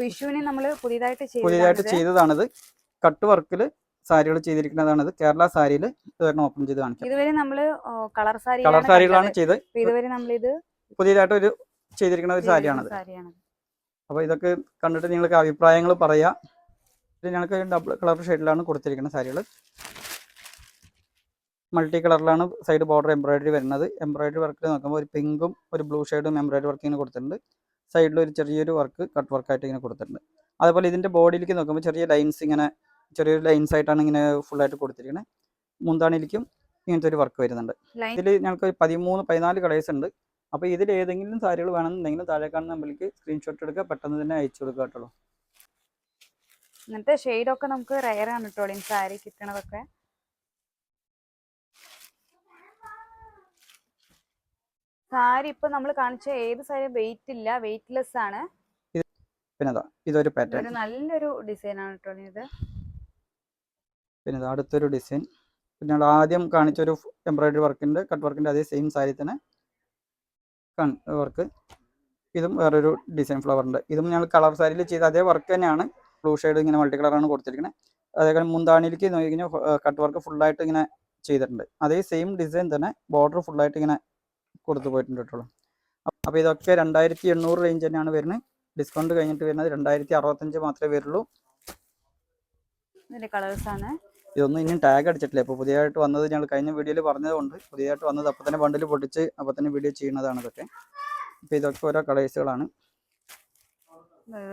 വിഷുവിന് നമ്മൾ പുതിയതായിട്ട് പുതിയതായിട്ട് ചെയ്തതാണിത്. കട്ട് വർക്കിൽ സാരികൾ ചെയ്തിരിക്കുന്നതാണിത്. കേരള സാരിയിൽ ഇതുവരെ ഓപ്പൺ ചെയ്ത് കാണിക്കാം. ഇതുവരെ നമ്മൾ കളർ സാരി കളർ സാരികളാണ് ചെയ്ത്. ഇതുവരെ നമ്മൾ ഇത് പുതിയതായിട്ട് ഒരു ചെയ്തിരിക്കുന്ന ഒരു സാരിയാണത്. സാരിയാണ് അപ്പോൾ ഇതൊക്കെ കണ്ടിട്ട് നിങ്ങൾക്ക് അഭിപ്രായങ്ങൾ പറയാം. ഇത് ഞങ്ങൾക്ക് ഡബിൾ കളർ ഷെയ്ഡിലാണ് കൊടുത്തിരിക്കുന്ന സാരികൾ മൾട്ടി കളറിലാണ് സൈഡ് ബോർഡർ എംബ്രോയിഡറി വരുന്നത്. എംബ്രോയിഡറി വർക്കിൽ നോക്കുമ്പോൾ ഒരു പിങ്കും ഒരു ബ്ലൂ ഷെയ്ഡും എംബ്രോയിഡറി വർക്ക് കൊടുത്തിട്ടുണ്ട്. സൈഡിൽ ഒരു ചെറിയൊരു വർക്ക് കട്ട് വർക്കായിട്ട് ഇങ്ങനെ കൊടുത്തിട്ടുണ്ട്. അതേപോലെ ഇതിന്റെ ബോഡിയിലേക്ക് നോക്കുമ്പോൾ ചെറിയ ലൈൻസ് ഇങ്ങനെ ചെറിയൊരു ലൈൻസ് ആയിട്ടാണ് ഇങ്ങനെ ഫുള്ളായിട്ട് കൊടുത്തിരിക്കുന്നത് മുന്താണിയിലേക്കും ഇങ്ങനത്തെ ഒരു വർക്ക് വരുന്നുണ്ട്. ഇതിൽ ഞങ്ങൾക്ക് പതിമൂന്ന് പതിനാല് കളേഴ്സ് ഉണ്ട്. അപ്പോൾ ഇതിൽ ഏതെങ്കിലും സാരികൾ വേണമെന്നുണ്ടെങ്കിൽ താഴെ കാണുന്ന നമ്മൾക്ക് സ്ക്രീൻഷോട്ട് എടുക്കുക. പെട്ടെന്ന് തന്നെ അയച്ചു കൊടുക്കുക കേട്ടോ. ഇങ്ങനത്തെ ഷെയ്ഡൊക്കെ നമുക്ക് റയർ ആണ് കേട്ടോ സാരി കിട്ടണതൊക്കെ. സാരി ഇപ്പൊ നമ്മൾ കാണിച്ച ഏത് സാരി വെയിറ്റ് ഇല്ല വെയിറ്റ്ലെസ് ആണ്. പിന്നെ ഇതൊരു പാറ്റേൺ നല്ലൊരു ഡിസൈൻ ആണ് കേട്ടോ ഇത്. പിന്നെ അടുത്തൊരു ഡിസൈൻ പിന്നെ ആദ്യം കാണിച്ച ഒരു എംബ്രോയിഡറി വർക്കിന്റെ കട്ട് വർക്കിന്റെ അതേ സെയിം സാരി തന്നെ വർക്ക് ഇതും വേറൊരു ഡിസൈൻ ഫ്ലവറുണ്ട് ഇതും ഞങ്ങൾ കളർ സാരിയിൽ ചെയ്ത അതേ വർക്ക് തന്നെയാണ്. ബ്ലൂ ഷെയ്ഡ് ഇങ്ങനെ മൾട്ടി കളറാണ് കൊടുത്തിരിക്കുന്നത് അതേപോലെ മുന്താണിയിലേക്ക് നോക്കി കഴിഞ്ഞാൽ കട്ട് വർക്ക് ഫുള്ളായിട്ട് ഇങ്ങനെ ചെയ്തിട്ടുണ്ട്. അതേ സെയിം ഡിസൈൻ തന്നെ ബോർഡർ ഫുള്ളായിട്ട് ഇങ്ങനെ കൊടുത്തു പോയിട്ടുണ്ട് കേട്ടോ അപ്പോൾ ഇതൊക്കെ രണ്ടായിരത്തി എണ്ണൂറ് റേഞ്ച് തന്നെയാണ് വരുന്നത്. ഡിസ്കൗണ്ട് കഴിഞ്ഞിട്ട് വരുന്നത് രണ്ടായിരത്തി അറുപത്തഞ്ച് മാത്രമേ വരുള്ളൂ. കളേഴ്സാണ് ഇതൊന്നും ഇനിയും ടാഗ് അടിച്ചിട്ടില്ല. ഇപ്പോൾ പുതിയതായിട്ട് വന്നത് ഞങ്ങൾ കഴിഞ്ഞ വീഡിയോയിൽ പറഞ്ഞതുകൊണ്ട് പുതിയതായിട്ട് വന്നത് അപ്പോൾ തന്നെ ബണ്ടിൽ പൊട്ടിച്ച് അപ്പോൾ തന്നെ വീഡിയോ ചെയ്യുന്നതാണ് ഇതൊക്കെ. അപ്പോൾ ഇതൊക്കെ ഓരോ കളേഴ്സുകളാണ്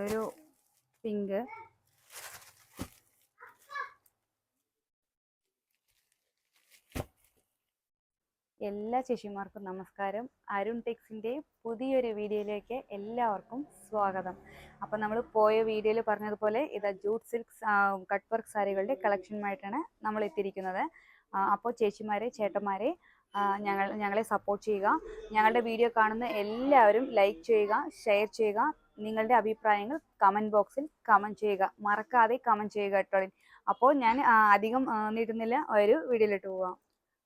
ഒരു പിങ്ക് എല്ലാ ചേച്ചിമാർക്കും നമസ്കാരം. അരുൺ ടെക്സിന്റെ പുതിയൊരു വീഡിയോയിലേക്ക് എല്ലാവർക്കും സ്വാഗതം. അപ്പം നമ്മൾ പോയ വീഡിയോയിൽ പറഞ്ഞതുപോലെ ഇത് ജൂട്ട് സിൽക്ക് കട്ട് വർക്ക് സാരികളുടെ കളക്ഷനുമായിട്ടാണ് നമ്മൾ എത്തിയിരിക്കുന്നത്. അപ്പോൾ ചേച്ചിമാരെ ചേട്ടന്മാരെ ഞങ്ങൾ ഞങ്ങളെ സപ്പോർട്ട് ചെയ്യുക. ഞങ്ങളുടെ വീഡിയോ കാണുന്ന എല്ലാവരും ലൈക്ക് ചെയ്യുക ഷെയർ ചെയ്യുക. നിങ്ങളുടെ അഭിപ്രായങ്ങൾ കമന്റ് ബോക്സിൽ കമന്റ് ചെയ്യുക. മറക്കാതെ കമന്റ് ചെയ്യുക കേട്ടോ. അപ്പോൾ ഞാൻ അധികം നീട്ടുന്നില്ല. ഒരു വീഡിയോയിലിട്ട് പോവാം.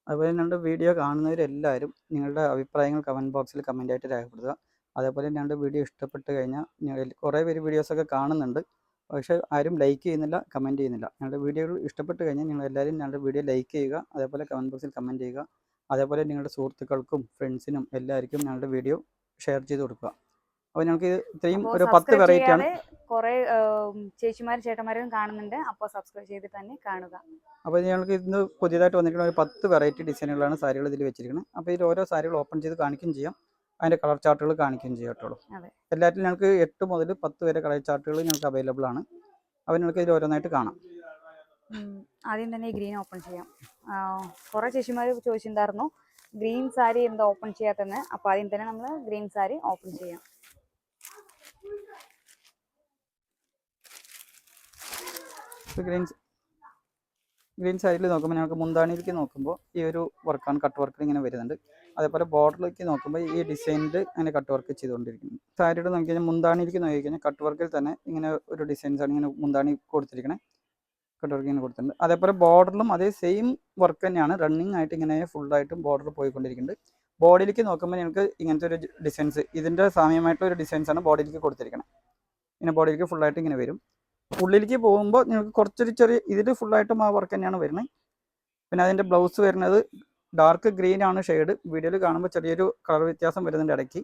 അതുപോലെ ഞങ്ങളുടെ വീഡിയോ കാണുന്നവരെല്ലാവരും നിങ്ങളുടെ അഭിപ്രായങ്ങൾ കമന്റ് ബോക്സിൽ കമന്റ് ആയിട്ട് രേഖപ്പെടുത്തുക. അതേപോലെ ഞങ്ങളുടെ വീഡിയോ ഇഷ്ടപ്പെട്ട് കഴിഞ്ഞാൽ കുറേ പേര് വീഡിയോസൊക്കെ കാണുന്നുണ്ട്. പക്ഷേ ആരും ലൈക്ക് ചെയ്യുന്നില്ല കമന്റ് ചെയ്യുന്നില്ല. ഞങ്ങളുടെ വീഡിയോകൾ ഇഷ്ടപ്പെട്ട് കഴിഞ്ഞാൽ നിങ്ങൾ എല്ലാവരും ഞങ്ങളുടെ വീഡിയോ ലൈക്ക് ചെയ്യുക അതേപോലെ കമന്റ് ബോക്സിൽ കമന്റ് ചെയ്യുക. അതേപോലെ നിങ്ങളുടെ സുഹൃത്തുക്കൾക്കും ഫ്രണ്ട്സിനും എല്ലാവർക്കും ഞങ്ങളുടെ വീഡിയോ ഷെയർ ചെയ്ത് കൊടുക്കുക. അപ്പോൾ ഞങ്ങൾക്ക് ഇത്രയും ഒരു പത്ത് വെറൈറ്റി ആണ്. കുറേ ചേച്ചിമാരും ചേട്ടന്മാരും കാണുന്നുണ്ട്. അപ്പോൾ സബ്സ്ക്രൈബ് ചെയ്ത് തന്നെ കാണുക. അപ്പോൾ ഞങ്ങൾക്ക് ഇന്ന് പുതിയതായിട്ട് വന്നിരിക്കുന്ന ഒരു പത്ത് വെറൈറ്റി ഡിസൈനുകളാണ് സാരികൾ ഇതിൽ വെച്ചിരിക്കുന്നത്. അപ്പോൾ ഇതിൽ ഓരോ സാരികൾ ഓപ്പൺ ചെയ്ത് കാണിക്കുകയും ചെയ്യാം. അതിന്റെ കളർ ചാർട്ടുകൾ കാണിക്കുകയും ചെയ്യാം കേട്ടോ. എല്ലാറ്റിലും ഞങ്ങൾക്ക് എട്ട് മുതൽ പത്ത് വരെ കളർ ചാർട്ടുകൾ ഞങ്ങൾക്ക് അവൈലബിൾ ആണ്. അപ്പോൾ ഞങ്ങൾക്ക് ഇതിൽ ഓരോന്നായിട്ട് കാണാം. ആദ്യം തന്നെ ഗ്രീൻ ഓപ്പൺ ചെയ്യാം. കുറെ ചേച്ചിമാർ ചോദിച്ചിട്ടുണ്ടായിരുന്നു. ഗ്രീൻ സാരി എന്താ ഓപ്പൺ ചെയ്യാത്തെന്ന് അപ്പോൾ ആദ്യം തന്നെ നമ്മൾ ഗ്രീൻ സാരി ഓപ്പൺ ചെയ്യാം. ഇപ്പോൾ ഗ്രീൻ ഗ്രീൻ സൈഡിൽ നോക്കുമ്പോൾ നമുക്ക് മുന്താണിയിലേക്ക് നോക്കുമ്പോൾ ഈ ഒരു വർക്കാണ് കട്ട് വർക്ക് ഇങ്ങനെ വരുന്നുണ്ട്. അതേപോലെ ബോർഡറിലേക്ക് നോക്കുമ്പോൾ ഈ ഡിസൈനിൽ അങ്ങനെ കട്ട് വർക്ക് ചെയ്തുകൊണ്ടിരിക്കുന്നു. സാരിയുടെ നോക്കി കഴിഞ്ഞാൽ മുന്താണിയിലേക്ക് നോക്കി കഴിഞ്ഞാൽ കട്ട് വർക്കിൽ തന്നെ ഇങ്ങനെ ഒരു ഡിസൈൻസ് ആണ് ഇങ്ങനെ മുന്താണി കൊടുത്തിരിക്കുന്നത് കട്ട് വർക്ക് ഇങ്ങനെ കൊടുത്തിട്ടുണ്ട്. അതേപോലെ ബോർഡറിലും അതേ സെയിം വർക്ക് തന്നെയാണ്. റണ്ണിങ് ആയിട്ട് ഇങ്ങനെ ഫുള്ളായിട്ടും ബോർഡർ പോയിക്കൊണ്ടിരിക്കുന്നുണ്ട്. ബോഡിയിലേക്ക് നോക്കുമ്പോൾ ഞങ്ങൾക്ക് ഇങ്ങനത്തെ ഒരു ഡിസൈൻസ് ഇതിന്റെ സാമ്യമായിട്ടുള്ള ഒരു ഡിസൈൻസ് ആണ് ബോഡിയിലേക്ക് കൊടുത്തിരിക്കുന്നത് ഇങ്ങനെ ബോഡിയിലേക്ക് ഫുള്ളായിട്ട് ഇങ്ങനെ വരും. ഉള്ളിലേക്ക് പോകുമ്പോൾ നിങ്ങൾക്ക് കുറച്ചൊരു ചെറിയ ഇതിൽ ഫുള്ളായിട്ടും ആ വർക്ക് തന്നെയാണ് വരുന്നത് പിന്നെ അതിന്റെ ബ്ലൗസ് വരുന്നത് ഡാർക്ക് ഗ്രീൻ ആണ് ഷെയ്ഡ് വീഡിയോയിൽ കാണുമ്പോൾ ചെറിയൊരു കളർ വ്യത്യാസം വരുന്നുണ്ട് ഇടയ്ക്ക്.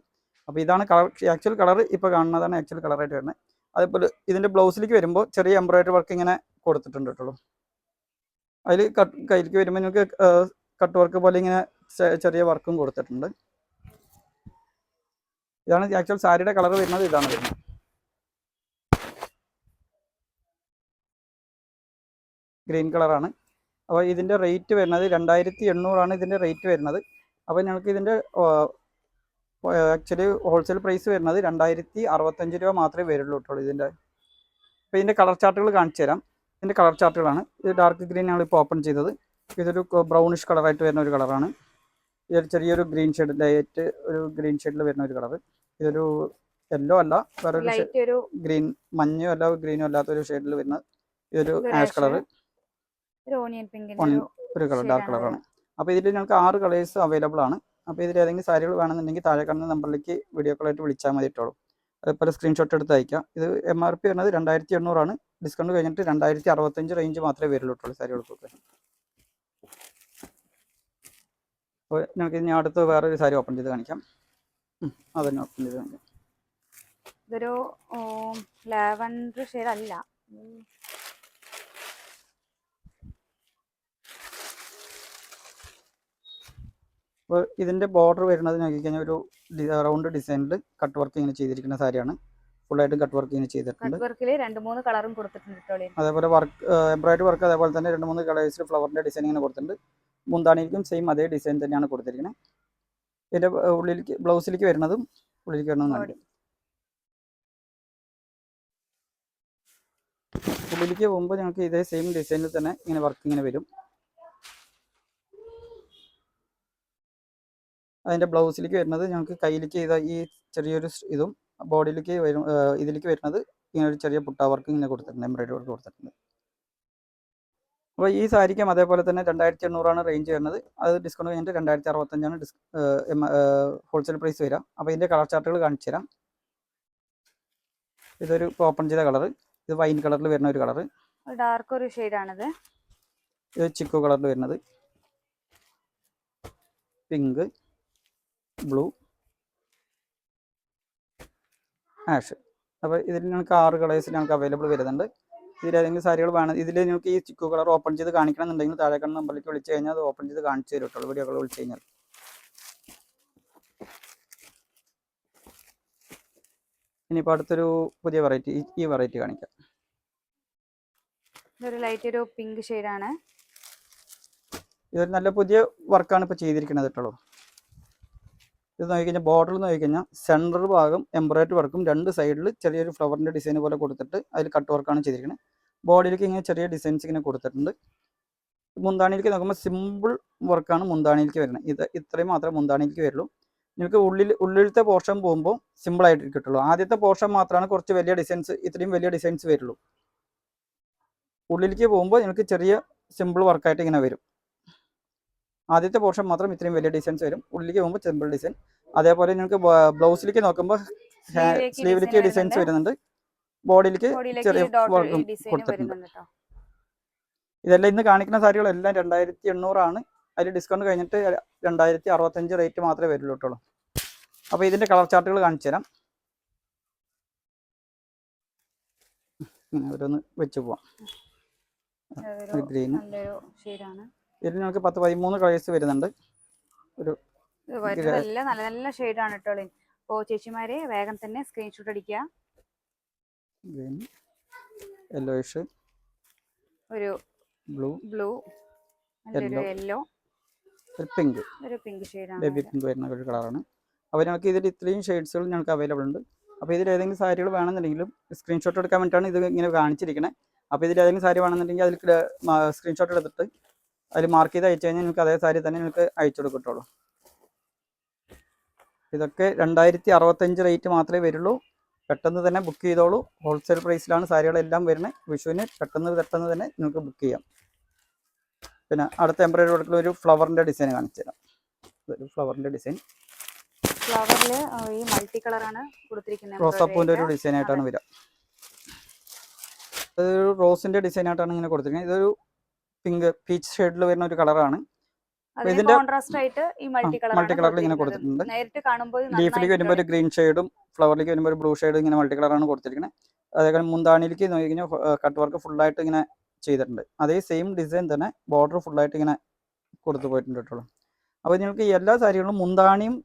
അപ്പോൾ ഇതാണ് കളർ ആക്ച്വൽ കളർ ഇപ്പോൾ കാണുന്നതാണ് ആക്ച്വൽ കളറായിട്ട് വരുന്നത്. അതേപോലെ ഇതിന്റെ ബ്ലൗസിലേക്ക് വരുമ്പോൾ ചെറിയ എംബ്രോയിഡറി വർക്ക് ഇങ്ങനെ കൊടുത്തിട്ടുണ്ട് കേട്ടോ. അതിൽ കട്ട് കയ്യിലേക്ക് വരുമ്പോൾ നിങ്ങൾക്ക് കട്ട് വർക്ക് പോലെ ഇങ്ങനെ ചെറിയ വർക്കും കൊടുത്തിട്ടുണ്ട്. ഇതാണ് ആക്ച്വൽ സാരിയുടെ കളർ വരുന്നത് ഇതാണ് വരുന്നത്. ഗ്രീൻ കളറാണ്. അപ്പോൾ ഇതിന്റെ റേറ്റ് വരുന്നത് രണ്ടായിരത്തി എണ്ണൂറാണ് ഇതിന്റെ റേറ്റ് വരുന്നത്. അപ്പോൾ ഞങ്ങൾക്ക് ഇതിന്റെ ആക്ച്വലി ഹോൾസെയിൽ പ്രൈസ് വരുന്നത് രണ്ടായിരത്തി അറുപത്തഞ്ച് രൂപ മാത്രമേ വരുള്ളൂ കേട്ടോ ഇതിന്റെ. അപ്പോൾ ഇതിന്റെ കളർ ചാർട്ടുകൾ കാണിച്ചു തരാം. ഇതിന്റെ കളർ ചാർട്ടുകളാണ്. ഇത് ഡാർക്ക് ഗ്രീൻ ആണ് ഇപ്പോൾ ഓപ്പൺ ചെയ്തത്. ഇതൊരു ബ്രൗണിഷ് കളറായിട്ട് വരുന്ന ഒരു കളറാണ്. ഇതൊരു ചെറിയൊരു ഗ്രീൻ ഷെയ്ഡ് ലൈറ്റ് ഒരു ഗ്രീൻ ഷെയ്ഡിൽ വരുന്ന ഒരു കളർ ഇതൊരു യെല്ലോ അല്ല വേറൊരു ഗ്രീൻ മഞ്ഞയോ അല്ല ഗ്രീനോ അല്ലാത്തൊരു ഷെയ്ഡിൽ വരുന്ന ഇതൊരു ഇതൊരു ആഷ് കളർ ഒരു ഓണിയൻ പിങ്കിന്റെ. ഒരു കളർ ഡാർക്ക് കളർ ആണ് കളറാണ്. അപ്പോൾ ഇതിൽ ഞങ്ങൾക്ക് ആറ് കളേഴ്സ് അവൈലബിൾ ആണ്. അപ്പോൾ ഇതിൽ ഏതെങ്കിലും സാരികൾ വേണമെന്നുണ്ടെങ്കിൽ താഴെ കാണുന്ന നമ്പറിലേക്ക് വീഡിയോ കോളായിട്ട് വിളിച്ചാൽ മതി ഇട്ടോളൂ അതേപോലെ സ്ക്രീൻഷോട്ട് എടുത്ത് അയക്കാം. ഇത് എം ആർ പി വരുന്നത് രണ്ടായിരത്തി എണ്ണൂറാണ് ഡിസ്കൗണ്ട് കഴിഞ്ഞിട്ട് രണ്ടായിരത്തി അറുപത്തഞ്ച് റേഞ്ച് മാത്രമേ വരുള്ളൂ സാരികൾക്കൊക്കെ അപ്പോൾ ഞങ്ങൾക്ക് ഇനി അടുത്ത് വേറൊരു സാരി ഓപ്പൺ ചെയ്ത് കാണിക്കാം. അത് അതന്നെ ഓപ്പൺ ചെയ്ത് കാണിക്കാം. ഇതൊരു ലാവൻഡർ ഷെയ്ഡ് അല്ല. അപ്പോൾ ഇതിന്റെ ബോർഡർ വരുന്നത് നോക്കി കഴിഞ്ഞാൽ ഒരു റൗണ്ട് ഡിസൈനിൽ കട്ട് വർക്ക് ഇങ്ങനെ ചെയ്തിരിക്കുന്ന സാരിയാണ്. ഫുള്ളായിട്ടും കട്ട് വർക്ക് ഇങ്ങനെ ചെയ്തിട്ടുണ്ട്. കട്ട് വർക്കിൽ രണ്ട് മൂന്ന് കളറും കൊടുത്തിട്ടുണ്ട് അതേപോലെ വർക്ക് എംബ്രോയിഡറി വർക്ക് അതേപോലെ തന്നെ രണ്ട് മൂന്ന് കളേഴ്സിൽ ഫ്ലവറിന്റെ ഡിസൈൻ ഇങ്ങനെ കൊടുത്തിട്ടുണ്ട്. മുന്താണിയിലേക്കും സെയിം അതേ ഡിസൈൻ തന്നെയാണ് കൊടുത്തിരിക്കുന്നത് ഇതിന്റെ ഉള്ളിലേക്ക് ബ്ലൗസിലേക്ക് വരുന്നതും ഉള്ളിലേക്ക് വരുന്നതും നല്ല ഉള്ളിലേക്ക് പോകുമ്പോൾ ഞങ്ങൾക്ക് ഇതേ സെയിം ഡിസൈനിൽ തന്നെ ഇങ്ങനെ വർക്ക് ഇങ്ങനെ വരും. അതിന്റെ ബ്ലൗസിലേക്ക് വരുന്നത് ഞങ്ങൾക്ക് കയ്യിലേക്ക് ചെയ്ത ഈ ചെറിയൊരു ഇതും ബോഡിയിലേക്ക് വരും ഇതിലേക്ക് വരുന്നത് ഇങ്ങനെ ഒരു ചെറിയ പുട്ട വർക്ക് ഇങ്ങനെ കൊടുത്തിട്ടുണ്ട് എംബ്രോയിഡറി വർക്ക് കൊടുത്തിട്ടുണ്ട്. അപ്പോൾ ഈ സാരിക്കും അതേപോലെ തന്നെ രണ്ടായിരത്തി എണ്ണൂറാണ് റേഞ്ച് വരുന്നത്. അത് ഡിസ്കൗണ്ട് കഴിഞ്ഞിട്ട് രണ്ടായിരത്തി അറുപത്തഞ്ചാണ് ഡിസ് ഹോൾസെയിൽ പ്രൈസ് വരിക. അപ്പോൾ ഇതിന്റെ കളർ ചാർട്ടുകൾ കാണിച്ചു തരാം. ഇതൊരു ഓപ്പൺ ചെയ്ത കളർ ഇത് വൈൻ കളറിൽ വരുന്ന ഒരു കളർ ഡാർക്ക് ഒരു ഷെയ്ഡാണിത് ഇത് ചിക്കു കളറിൽ വരുന്നത്. Pink blue. ആഷ്. അപ്പോൾ ഇതിൽ ഞങ്ങൾക്ക് ആറ് കളേഴ്സ് ഞങ്ങൾക്ക് അവൈലബിൾ വരുന്നുണ്ട്. ഇതിൽ ഏതെങ്കിലും സാരികൾ വേണം ഇതിൽ നിങ്ങൾക്ക് ഈ ചിക്കു കളർ ഓപ്പൺ ചെയ്ത് കാണിക്കണം എന്നുണ്ടെങ്കിൽ താഴെ കാണുന്ന നമ്പറിലേക്ക് വിളിച്ച് കഴിഞ്ഞാൽ അത് ഓപ്പൺ ചെയ്ത് കാണിച്ചു തരും കേട്ടോ വീഡിയോ കോൾ വിളിച്ച് കഴിഞ്ഞാൽ. ഇനിയിപ്പോൾ അടുത്തൊരു പുതിയ വെറൈറ്റി ഈ വെറൈറ്റി കാണിക്കാം. ഇതൊരു ലൈറ്റ് ഒരു പിങ്ക് ഷെയ്ഡാണ് ഇതൊരു നല്ല പുതിയ വർക്കാണ് ഇപ്പോൾ ചെയ്തിരിക്കുന്നത് കേട്ടോ. ഇത് നോക്കിക്കഴിഞ്ഞാൽ ബോർഡറിൽ നോക്കിക്കഴിഞ്ഞാൽ സെന്റർ ഭാഗം എംബ്രോയിഡറി വർക്കും രണ്ട് സൈഡിൽ ചെറിയൊരു ഫ്ലവറിന്റെ ഡിസൈൻ പോലെ കൊടുത്തിട്ട് അതിൽ കട്ട് വർക്കാണ് ചെയ്തിരിക്കുന്നത് ബോഡിയിലേക്ക് ഇങ്ങനെ ചെറിയ ഡിസൈൻസ് ഇങ്ങനെ കൊടുത്തിട്ടുണ്ട്. മുന്താണിയിലേക്ക് നോക്കുമ്പോൾ സിമ്പിൾ വർക്കാണ് മുന്താണിയിലേക്ക് വരുന്നത്. ഇത് ഇത്രയും മാത്രമേ മുന്താണിയിലേക്ക് വരുള്ളൂ. നിങ്ങൾക്ക് ഉള്ളിൽ ഉള്ളിലത്തെ പോർഷൻ പോകുമ്പോൾ സിമ്പിളായിട്ട് കിട്ടുള്ളൂ. ആദ്യത്തെ പോർഷൻ മാത്രമാണ് കുറച്ച് വലിയ ഡിസൈൻസ് ഇത്രയും വലിയ ഡിസൈൻസ് വരുള്ളൂ. ഉള്ളിലേക്ക് പോകുമ്പോൾ നിങ്ങൾക്ക് ചെറിയ സിമ്പിൾ വർക്കായിട്ട് ഇങ്ങനെ വരും. ആദ്യത്തെ പോർഷൻ മാത്രം ഇത്രയും വലിയ ഡിസൈൻസ് വരും. ഉള്ളിലേക്ക് പോകുമ്പോൾ സിമ്പിൾ ഡിസൈൻ അതേപോലെ നിങ്ങൾക്ക് ബ്ലൗസിലേക്ക് നോക്കുമ്പോൾ സ്ലീവിലേക്ക് ഡിസൈൻസ് വരുന്നുണ്ട്. ബോഡിയിലേക്ക് ചെറിയ വർക്കും കൊടുത്തിട്ടുണ്ട്. ഇതെല്ലാം ഇന്ന് കാണിക്കുന്ന സാരികളെല്ലാം രണ്ടായിരത്തി എണ്ണൂറാണ്. അതിൽ ഡിസ്കൗണ്ട് കഴിഞ്ഞിട്ട് രണ്ടായിരത്തി അറുപത്തഞ്ച് റേറ്റ് മാത്രമേ വരുള്ളൂ കേട്ടോ അപ്പോൾ ഇതിന്റെ കളർ ചാർട്ടുകൾ കാണിച്ചു തരാം. ഓരോന്ന് വെച്ച് പോവാം. ഗ്രീൻ. നല്ലൊരു ഷെയ്ഡാണ് ഇതിൽ നമുക്ക് പത്ത് പതിമൂന്ന് കളേഴ്സ് വരുന്നുണ്ട്. ഒരു നല്ല നല്ല ഷെയ്ഡാണ് കേട്ടോ അപ്പോൾ ചേച്ചിമാരെ വേഗം തന്നെ സ്ക്രീൻഷോട്ട് അടിക്കുക. യെല്ലോയിഷ് ഒരു ബ്ലൂ ബ്ലൂ യെല്ലോ ഒരു പിങ്ക് ഒരു പിങ്ക് ഷെയ്ഡാണ് ബേബി പിങ്ക് വരുന്ന ഒരു കളറാണ് അപ്പോൾ ഞങ്ങൾക്ക് ഇതിൽ ഇത്രയും ഷെയ്ഡ്സുകൾ ഞങ്ങൾക്ക് അവൈലബിൾ ഉണ്ട്. അപ്പോൾ ഇതിൽ ഏതെങ്കിലും സാരികൾ വേണമെന്നുണ്ടെങ്കിലും സ്ക്രീൻഷോട്ട് എടുക്കാൻ വേണ്ടിയിട്ടാണ് ഇത് ഇങ്ങനെ കാണിച്ചിരിക്കുന്നത് അപ്പോൾ ഇതിൽ ഏതെങ്കിലും സാരി വേണമെന്നുണ്ടെങ്കിൽ അതിൽ സ്ക്രീൻഷോട്ട് എടുത്തിട്ട് അതിൽ മാർക്ക് ചെയ്ത് അയച്ചു കഴിഞ്ഞാൽ നിങ്ങൾക്ക് അതേ സാരി തന്നെ നിങ്ങൾക്ക് അയച്ചു കൊടുക്കട്ടുള്ളൂ ഇതൊക്കെ രണ്ടായിരത്തി അറുപത്തഞ്ച് റേറ്റ് മാത്രമേ വരുള്ളൂ. പെട്ടെന്ന് തന്നെ ബുക്ക് ചെയ്തോളൂ. ഹോൾസെയിൽ പ്രൈസിലാണ് സാരികളെല്ലാം വരുന്നത് വിഷുവിന് പെട്ടെന്ന് പെട്ടെന്ന് തന്നെ നിങ്ങൾക്ക് ബുക്ക് ചെയ്യാം. പിന്നെ അടുത്ത എംബ്രോയിഡറി വർക്കിൽ ഒരു ഫ്ലവറിന്റെ ഡിസൈൻ കാണിച്ചു തരാം. ഒരു ഫ്ലവറിന്റെ ഡിസൈൻ ഫ്ലവറിൽ ഈ മൾട്ടി കളറാണ് കൊടുത്തിരിക്കുന്നത് റോസാപ്പൂവിന്റെ ഒരു ഡിസൈൻ ആയിട്ടാണ് വരിക. ഇതൊരു റോസിന്റെ ഡിസൈൻ ആയിട്ടാണ് ഇങ്ങനെ കൊടുത്തിരിക്കുന്നത്. ഇതൊരു പിങ്ക് പീച്ച് ഷെയ്ഡിൽ വരുന്ന ഒരു കളറാണ് ഇതിന്റെ- കോൺട്രാസ്റ്റ് ആയിട്ട് ഈ മൾട്ടി കളർ colour ഇങ്ങനെ കൊടുത്തിട്ടുണ്ട്. നേരിട്ട് കാണുമ്പോൾ ലീഫിലേക്ക് വരുമ്പോൾ ഒരു ഗ്രീൻ ഷെയ്ഡും ഫ്ലവറിലേക്ക് വരുമ്പോൾ ഒരു ബ്ലൂ ഷെയ്ഡും ഇങ്ങനെ മൾട്ടി കളറാണ് കൊടുത്തിരിക്കുന്നത് അതേപോലെ മുന്താണിയിലേക്ക് നോക്കി കഴിഞ്ഞാൽ കട്ട് വർക്ക് ഫുള്ളായിട്ട് ഇങ്ങനെ ചെയ്തിട്ടുണ്ട്. അതേ സെയിം ഡിസൈൻ തന്നെ ബോർഡർ ഫുള്ളായിട്ട് ഇങ്ങനെ കൊടുത്തു പോയിട്ടുണ്ട് കേട്ടോ. അപ്പോൾ നിങ്ങൾക്ക് എല്ലാ സാരികളും മുന്താണിയും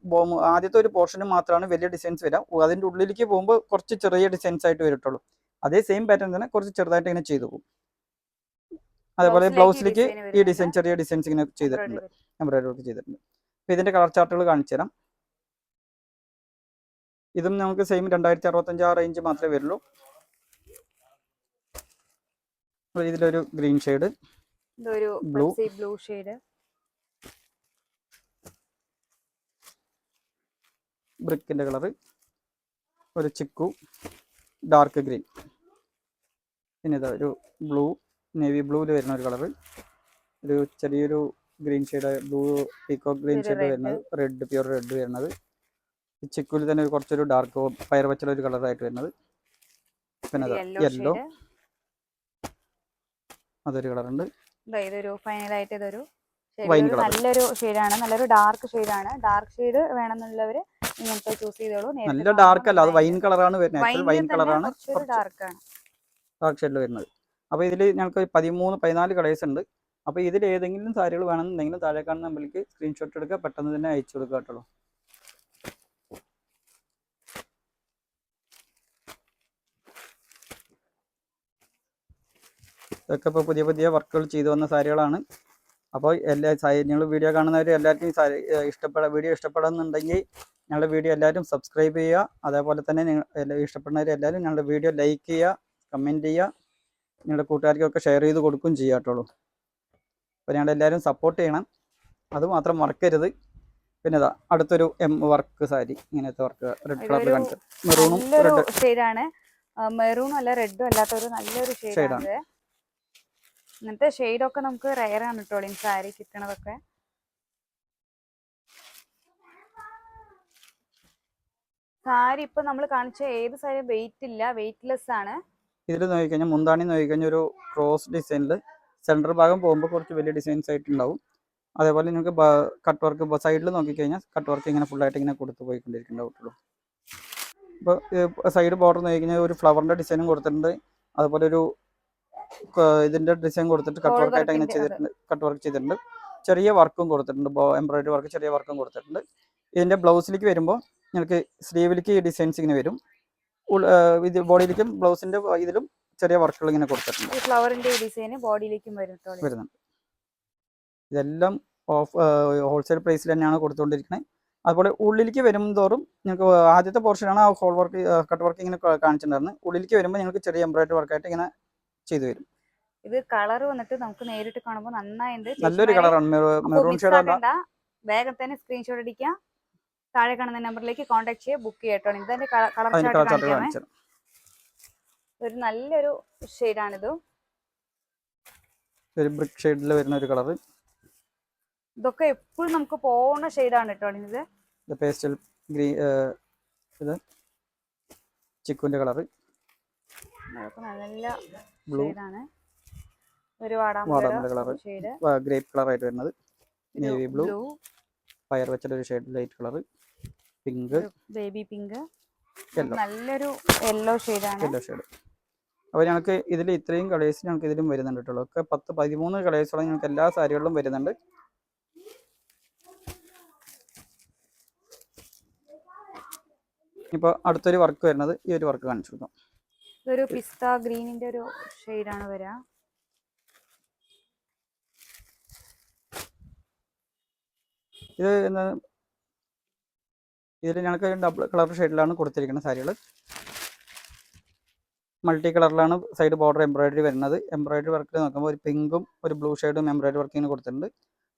ആദ്യത്തെ ഒരു പോർഷനും മാത്രമാണ് വലിയ ഡിസൈൻസ് വരിക. അതിന്റെ അതിന്റെ ഉള്ളിലേക്ക് പോകുമ്പോൾ കുറച്ച് ചെറിയ ഡിസൈൻസ് ആയിട്ട് വരട്ടുള്ളൂ അതേ സെയിം പാറ്റേൺ തന്നെ കുറച്ച് ചെറുതായിട്ട് ഇങ്ങനെ ചെയ്തു പോകും. അതേപോലെ ബ്ലൗസിലേക്ക് ഈ. ഡിസൈൻ ചെറിയ ഡിസൈൻസ് ഇങ്ങനെ ചെയ്തിട്ടുണ്ട്. എംബ്രോയിഡറി വർക്ക് ചെയ്തിട്ടുണ്ട്. അപ്പൊ ഇതിന്റെ കളർ ചാർട്ടുകൾ കാണിച്ചു തരാം. ഇതും നമുക്ക് സെയിം രണ്ടായിരത്തി അറുപത്തഞ്ച് ആ റേഞ്ച് മാത്രമേ വരുള്ളൂ. ഇതിലൊരു green shade blue. Blue shade ബ്രിക്കിന്റെ colour ഒരു ചിക്കു ഡാർക്ക് ഗ്രീൻ പിന്നെ ഇതാ ഒരു ബ്ലൂ നേവി ബ്ലൂവിൽ വരുന്ന ഒരു കളറ് ഒരു ചെറിയൊരു green shade blue peacock green shade വരുന്നത്. റെഡ് പ്യൂർ റെഡ് വരുന്നത്. ചിക്കുവിൽ തന്നെ ഒരു കുറച്ചൊരു ഡാർക്ക് പയർ വെച്ചുള്ള ഒരു കളറായിട്ട് വരുന്നത്. പിന്നെ യെല്ലോ അതൊരു കളറുണ്ട് ഇതൊരു ഫൈനലായിട്ട്. നല്ലൊരു ഷെയ്ഡാണ് നല്ലൊരു ഡാർക്ക് ഷെയ്ഡാണ് ഡാർക്ക് ഷെയ്ഡ് വേണമെന്നുള്ളവര് ഇങ്ങനത്തെ ചൂസ് ചെയ്തോളൂ. നല്ല ഡാർക്ക് അല്ല. അത് വൈൻ കളറാണ് വരുന്നത്. വൈൻ കളറാണ് കുറച്ച് ഡാർക്ക് ആണ്. ഡാർക്ക് ഷെയ്ഡിൽ വരുന്നത്. അപ്പോൾ ഇതിൽ ഞങ്ങൾക്ക് പതിമൂന്ന് പതിനാല് കളേഴ്സ് ഉണ്ട്. അപ്പോൾ ഇതിൽ ഏതെങ്കിലും സാരികൾ വേണമെന്നുണ്ടെങ്കിൽ താഴെ കാണുന്ന നമ്പറിലേക്ക് സ്ക്രീൻഷോട്ട് എടുക്കുക. പെട്ടെന്ന് തന്നെ അയച്ചു കൊടുക്കുക കേട്ടോ. ഇതൊക്കെ ഇപ്പോൾ പുതിയ പുതിയ വർക്കുകൾ ചെയ്തു വന്ന സാരികളാണ്. അപ്പോൾ എല്ലാ നിങ്ങൾ വീഡിയോ കാണുന്നവർ എല്ലാവർക്കും സാരി വീഡിയോ ഇഷ്ടപ്പെടുന്നുണ്ടെങ്കിൽ ഞങ്ങളുടെ വീഡിയോ എല്ലാവരും സബ്സ്ക്രൈബ് ചെയ്യുക. അതേപോലെ തന്നെ നിങ്ങൾ എല്ലാവരും ഞങ്ങളുടെ വീഡിയോ ലൈക്ക് ചെയ്യുക കമന്റ് ചെയ്യുക. നിങ്ങളുടെ കൂട്ടുകാർക്കൊക്കെ ഷെയർ ചെയ്ത് കൊടുക്കുകയും ചെയ്യാട്ടുള്ളൂ അപ്പോൾ ഞങ്ങൾ എല്ലാവരും സപ്പോർട്ട് ചെയ്യണം. അതുമാത്രം മറക്കരുത്. പിന്നെ ഇതാ അടുത്തൊരു എം വർക്ക് സാരി ഇങ്ങനത്തെ വർക്ക് റെഡ് കളറിൽ ഇതൊരു കാണിച്ചത് മെറൂണും റെഡ് ഷെയ്ഡാണ് മെറൂണും അല്ല റെഡും അല്ലാത്ത ഒരു നല്ലൊരു ഷെയ്ഡാണ് ഇങ്ങനത്തെ ഷെയ്ഡൊക്കെ നമുക്ക് റയർ ആണ് കേട്ടോ ഈ സാരി കിട്ടണതൊക്കെ. സാരി ഇപ്പൊ നമ്മൾ കാണിച്ച ഏത് സാരി വെയിറ്റ് ഇല്ല വെയിറ്റ്ലെസ് ആണ്. ഇതിൽ നോക്കിക്കഴിഞ്ഞാൽ മുന്താണി നോക്കിക്കഴിഞ്ഞാൽ ഒരു ക്രോസ് ഡിസൈനിൽ സെന്റർ ഭാഗം പോകുമ്പോൾ കുറച്ച് വലിയ ഡിസൈൻസ് ആയിട്ടുണ്ടാവും. അതേപോലെ നിങ്ങൾക്ക് കട്ട് വർക്ക് സൈഡിൽ നോക്കിക്കഴിഞ്ഞാൽ കട്ട് വർക്ക് ഇങ്ങനെ ഫുള്ളായിട്ട് ഇങ്ങനെ കൊടുത്ത് പോയിക്കൊണ്ടിരിക്കുന്നുണ്ടാവുള്ളൂ ഇപ്പോൾ സൈഡ് ബോർഡർ നോക്കിക്കഴിഞ്ഞാൽ ഒരു ഫ്ലവറിന്റെ ഡിസൈനും കൊടുത്തിട്ടുണ്ട്. അതുപോലെ ഒരു ഇതിന്റെ ഡിസൈൻ കൊടുത്തിട്ട് കട്ട് വർക്ക് വർക്കായിട്ട് അങ്ങനെ ചെയ്തിട്ടുണ്ട് കട്ട് വർക്ക് ചെയ്തിട്ടുണ്ട്. ചെറിയ വർക്കും കൊടുത്തിട്ടുണ്ട് എംബ്രോയിഡറി വർക്ക് ചെറിയ വർക്കും കൊടുത്തിട്ടുണ്ട്. ഇതിന്റെ ബ്ലൗസിലേക്ക് വരുമ്പോൾ നിങ്ങൾക്ക് സ്ലീവിലേക്ക് ഈ ഡിസൈൻസ് ഇങ്ങനെ വരും. ഇത് ബോഡിയിലേക്കും ബ്ലൗസിന്റെ ഇതിലും ചെറിയ വർക്കുകൾ ഇങ്ങനെ കൊടുത്തിട്ടുണ്ട്. ഫ്ലവറിന്റെ ഡിസൈൻ ബോഡിയിലേക്കും വരും വരുന്നുണ്ട്. ഇതെല്ലാം ഓഫ് ഹോൾസെയിൽ പ്രൈസിൽ തന്നെയാണ് കൊടുത്തുകൊണ്ടിരിക്കുന്നത് അതുപോലെ ഉള്ളിലേക്ക് വരും തോറും നിങ്ങൾക്ക് ആദ്യത്തെ പോർഷനാണ് ആ ഹോൾ വർക്ക് കട്ട് വർക്ക് ഇങ്ങനെ കാണിച്ചിട്ടുണ്ടായിരുന്നത്. ഉള്ളിലേക്ക് വരുമ്പോൾ നിങ്ങൾക്ക് ചെറിയ എംബ്രോയിഡറി വർക്കായിട്ട് ഇങ്ങനെ ചെയ്തു വരും ഇത് കളർ വന്നിട്ട് നമുക്ക് നേരിട്ട് കാണുമ്പോൾ നന്നായിട്ടുണ്ട് നല്ലൊരു കളറാണ്. മെറൂൺ ഷെയ്ഡ് വേഗം തന്നെ സ്ക്രീൻഷോട്ട് അടിക്കുക. താഴെ കാണുന്ന നമ്പറിലേക്ക് കോൺടാക്ട് ചെയ്യുക ബുക്ക് ചെയ്യട്ടോ ഇതിന്റെ കളർ കളർ ചാർട്ട് കാണിക്കാമേ. ഒരു നല്ലൊരു ഷെയ്ഡാണിത് ഒരു ബ്രിക്ക് ഷെയ്ഡിൽ വരുന്ന ഒരു കളർ ഇതൊക്കെ എപ്പോഴും നമുക്ക് പോകുന്ന ഷെയ്ഡാണ് കേട്ടോ ഇത് പേസ്റ്റൽ ഗ്രീൻ ഇത് ചിക്കുവിന്റെ കളർ നല്ല ബ്ലൂ ഷെയ്ഡാണ് ഒരു വാടാമുല്ല കളർ ഗ്രേപ്പ് കളറായിട്ട് വരുന്നത് നേവി ബ്ലൂ ബ്ലൂ ഫയർ വെച്ചിട്ട് ഒരു shade light colour pink. Baby pink. നല്ലൊരു യെല്ലോ ഷെയ്ഡാണ് യെല്ലോ ഷെയ്ഡ് അപ്പോൾ ഞങ്ങൾക്ക് ഇതിൽ ഇത്രയും കളേഴ്സ് ഞങ്ങൾക്ക് ഇതിലും വരുന്നുണ്ട് കേട്ടോ. ഒക്കെ പത്ത് പതിമൂന്ന് കളേഴ്സോളം ഞങ്ങൾക്ക് എല്ലാ സാരികളിലും വരുന്നുണ്ട്. ഇപ്പോൾ അടുത്തൊരു വർക്ക് വരുന്നത്. ഈ ഒരു വർക്ക് കാണിച്ചു കൊടുക്കാം. ഇതൊരു പിസ്ത ഗ്രീനിന്റെ ഒരു ഷെയ്ഡാണ് വരിക ഇത് ഇതിൽ ഞങ്ങൾക്ക് ഡബിൾ കളർ ഷെയ്ഡിലാണ് കൊടുത്തിരിക്കുന്നത് സാരികൾ മൾട്ടി കളറിലാണ് സൈഡ് ബോർഡർ എംബ്രോയിഡറി വരുന്നത്. എംബ്രോയിഡറി വർക്ക് നോക്കുമ്പോൾ ഒരു പിങ്കും ഒരു ബ്ലൂ ഷെയ്ഡും എംബ്രോയിഡറി വർക്ക് ഇങ്ങനെ കൊടുത്തിട്ടുണ്ട്.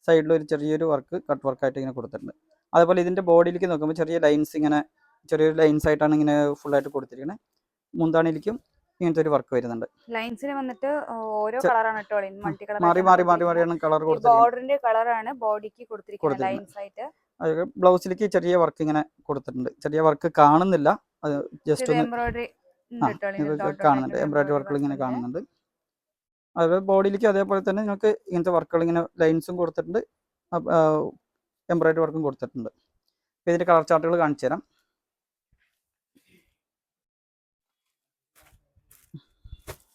സൈഡിൽ ഒരു ചെറിയൊരു വർക്ക് കട്ട് വർക്കായിട്ട് ഇങ്ങനെ കൊടുത്തിട്ടുണ്ട്. അതുപോലെ ഇതിന്റെ ബോഡിയിലേക്ക് നോക്കുമ്പോൾ ചെറിയ ലൈൻസ് ഇങ്ങനെ ചെറിയൊരു ലൈൻസ് ആയിട്ടാണ് ഇങ്ങനെ ഫുള്ളായിട്ട് കൊടുത്തിരിക്കുന്നത് മുന്താണിയിലേക്കും ഇങ്ങനത്തെ ഒരു വർക്ക് വരുന്നുണ്ട്. ലൈൻസിന് വന്നിട്ട് ഓരോ കളറാണ് കേട്ടോ മൾട്ടി കളർ മാറി മാറി മാറി മാറിയാണ് കളർ കൊടുത്തിരിക്കുന്നത്. ബോർഡറിന്റെ കളറാണ് ബോഡിക്ക് കൊടുത്തിരിക്കുന്നത്. ലൈൻസ് ആയിട്ട്. ബ്ലൗസിലേക്ക് ചെറിയ വർക്ക് ഇങ്ങനെ കൊടുത്തിട്ടുണ്ട്. ചെറിയ വർക്ക് കാണുന്നില്ല. അത് ജസ്റ്റ് ഒന്ന് കാണുന്നുണ്ട്. എംബ്രോയിഡറി വർക്കുകൾ ഇങ്ങനെ കാണുന്നുണ്ട്. അതുപോലെ ബോഡിയിലേക്ക് അതേപോലെ തന്നെ നിങ്ങൾക്ക് ഇങ്ങനത്തെ വർക്കുകൾ ഇങ്ങനെ ലൈൻസും കൊടുത്തിട്ടുണ്ട്. എംബ്രോയിഡറി വർക്കും കൊടുത്തിട്ടുണ്ട്. അപ്പോൾ ഇതിന്റെ കളർ ചാർട്ടുകൾ കാണിച്ചു തരാം.